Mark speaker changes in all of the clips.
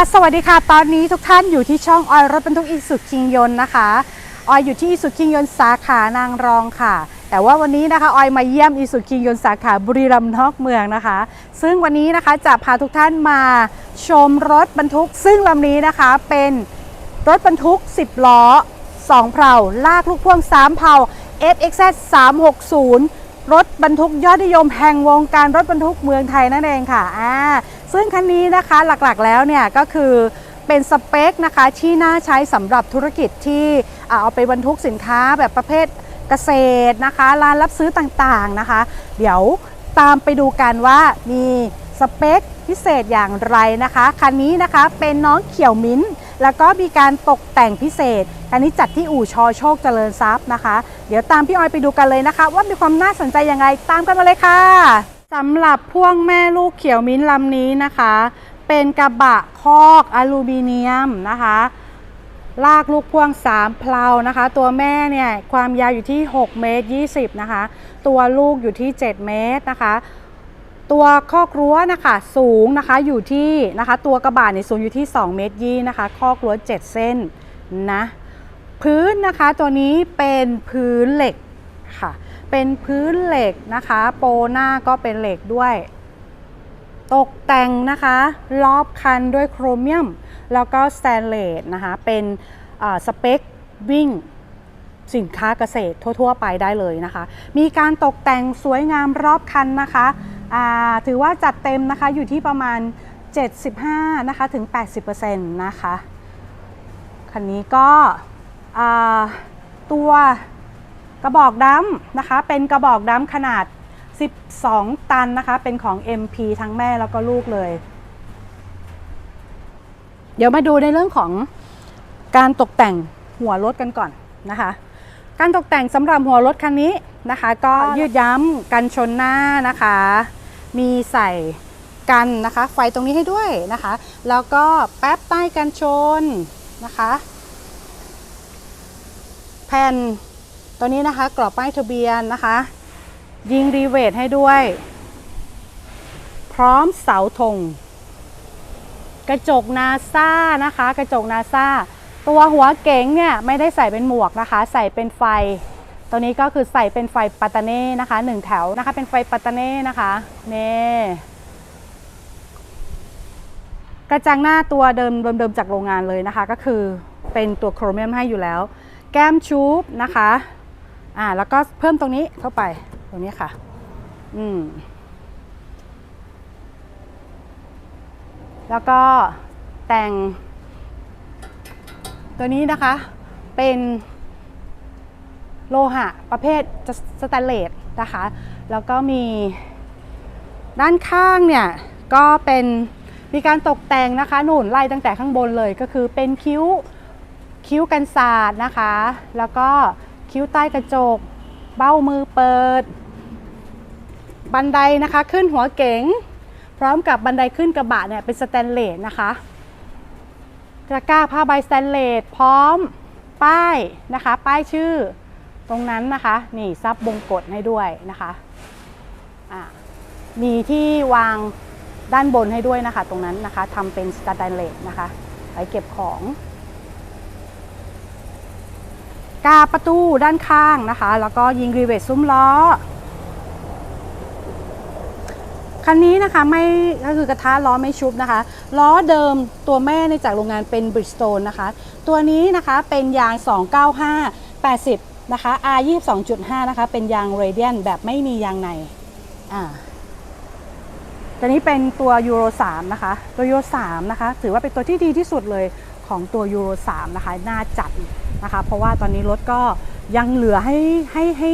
Speaker 1: ค่ะสวัสดีค่ะ ตอนนี้ทุกท่านอยู่ที่ช่องออยรถบรรทุกอีสุคิงยนต์นะคะ ออยอยู่ที่อีสุคิงยนต์สาขานางรองค่ะ แต่ว่าวันนี้นะคะออยมาเยี่ยมอีสุคิงยนต์สาขาบุรีรัมย์นอกเมืองนะคะ ซึ่งวันนี้นะคะจะพาทุกท่านมาชมรถบรรทุก ซึ่งลำนี้นะคะเป็นรถบรรทุก 10 ล้อ 2 เพลาลากลูกพ่วง 3 เพลา FXZ 360รถบรรทุกยอดนิยมแห่งวงการรถบรรทุกเมืองไทยนั่นเองค่ะอ่า ซึ่งคันนี้นะคะหลักๆแล้วเนี่ยก็คือเป็นสเปคนะคะที่น่าใช้สำหรับธุรกิจที่เอาไปบรรทุกสินค้าแบบประเภทเกษตรนะคะร้านรับซื้อต่างๆนะคะ เดี๋ยวตามไปดูกันว่ามีสเปคพิเศษอย่างไรนะคะคันนี้นะคะเป็นน้องเขียวมิ้นท์แล้วก็มีการตกแต่งพิเศษคันนี้จัดที่อู่ชอโชคเจริญทรัพย์นะคะ เดี๋ยวตามพี่ออยไปดูกันเลยนะคะ ว่ามีความน่าสนใจยังไงตามกันมาเลยค่ะ สำหรับพ่วงแม่ลูกเขียวมิ้นลำนี้นะคะ เป็นกระบะคอกอลูมิเนียมนะคะ ลากลูกพ่วง 3 เพลานะคะ ตัวแม่เนี่ยความยาวอยู่ที่6เมตร20นะคะ ตัวลูกอยู่ที่ 7 เมตรนะคะ ตัวคอกรั้วนะคะสูงนะคะอยู่ที่นะคะ ตัวกระบะเนี่ยสูงอยู่ที่ 2 เมตรยี่นะคะ คอกรั้ว 7 เส้นนะ พื้นนะคะตัวนี้เป็นพื้นเหล็ก ค่ะ เป็นพื้นเหล็กนะคะ โปหน้าก็เป็นเหล็กด้วย ตกแต่งนะคะรอบคันด้วยโครเมียม แล้วก็สแตนเลสนะคะ เป็นสเปควิ่งสินค้าเกษตรทั่ว ๆ ไปได้เลยนะคะ มีการตกแต่งสวยงามรอบคันนะคะถือว่าจัดเต็มนะคะอยู่ที่ประมาณ 75นะคะถึง 80%นะคะ คันนี้ก็ตัว กระบอกดำนะคะ เป็นกระบอกดำขนาด 12 ตันนะคะ เป็นของ MP ทั้งแม่แล้วก็ลูกเลย เดี๋ยวมาดูในเรื่องของการตกแต่งหัวรถกันก่อนนะคะ การตกแต่งสำหรับหัวรถคันนี้นะคะ ก็ยืดย้ำกันชนหน้านะคะ มีใส่กันนะคะ ไฟตรงนี้ให้ด้วยนะคะ แล้วก็แป๊บใต้กันชนนะคะ แผ่น ตัวนี้นะคะกรอบป้ายทะเบียนนะคะ ยิงรีเวทให้ด้วย พร้อมเสาธงกระจกนาซ่านะคะ กระจกนาซ่าตัวหัวเก๋งเนี่ยไม่ได้ใส่เป็นหมวกนะคะ ใส่เป็นไฟ ตัวนี้ก็คือใส่เป็นไฟปัตตาเน่นะคะหนึ่งแถวนะคะ เป็นไฟปัตตาเน่นะคะนี่กระจังหน้าตัวเดิมเดิมจากโรงงานเลยนะคะ ก็คือเป็นตัวโครเมียมให้อยู่แล้ว แก้มชูบนะคะ อ่าแล้วก็เพิ่มตรงนี้เข้าไปตรงนี้ค่ะ อืม แล้วก็แต่ง ตัวนี้นะคะ เป็นโลหะประเภทสแตนเลสนะคะ แล้วก็มีด้านข้างเนี่ย ก็เป็นมีการตกแต่งนะคะหนุนไล่ตั้งแต่ข้างบนเลยก็คือเป็นคิ้วคิ้วกันศาสตร์นะคะ แล้วก็ คิ้วใต้กระจก เบ้ามือเปิด บันไดนะคะขึ้นหัวเก๋ง พร้อมกับบันไดขึ้นกระบะเนี่ยเป็นสแตนเลสนะคะตะกร้าผ้าใบสแตนเลสพร้อมป้ายนะคะ ป้ายชื่อตรงนั้นนะคะ นี่ซับบงกฎให้ด้วยนะคะมีที่วางด้านบนให้ด้วยนะคะ ตรงนั้นนะคะทำเป็นสแตนเลสนะคะไว้เก็บของ กาประตูด้านข้างนะคะ แล้วก็ยิงรีเวทซุ้มล้อ คันนี้นะคะไม่ก็คือกระทะล้อไม่ชุบนะคะ ล้อเดิมตัวแม่ในจากโรงงานเป็นบริ s โ o นนะคะ ตัวนี้นะคะเป็นยาง 295 80 นะคะ R 22.5 นะคะ เป็นยางเรเดียนแบบไม่มียางในอ่าตัวนี้เป็นตัวยูโร3นะคะ ตัวยูโร3นะคะ ถือว่าเป็นตัวที่ดีที่สุดเลยของตัวยูโร3นะคะ น่าจัด นะคะ เพราะว่าตอนนี้รถก็ยังเหลือให้ให้ให้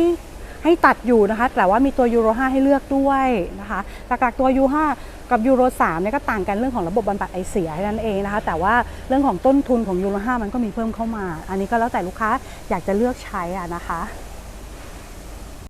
Speaker 1: ให้ตัดอยู่นะคะ แต่ว่ามีตัวยูโร5ให้เลือกด้วยนะคะหลักๆตัวยู5กับยูโร3เนี่ยก็ต่างกันเรื่องของระบบบำบัดไอเสียนั่นเองนะคะ แต่ว่าเรื่องของต้นทุนของยูโร5มันก็มีเพิ่มเข้ามา อันนี้ก็แล้วแต่ลูกค้าอยากจะเลือกใช้อะนะคะ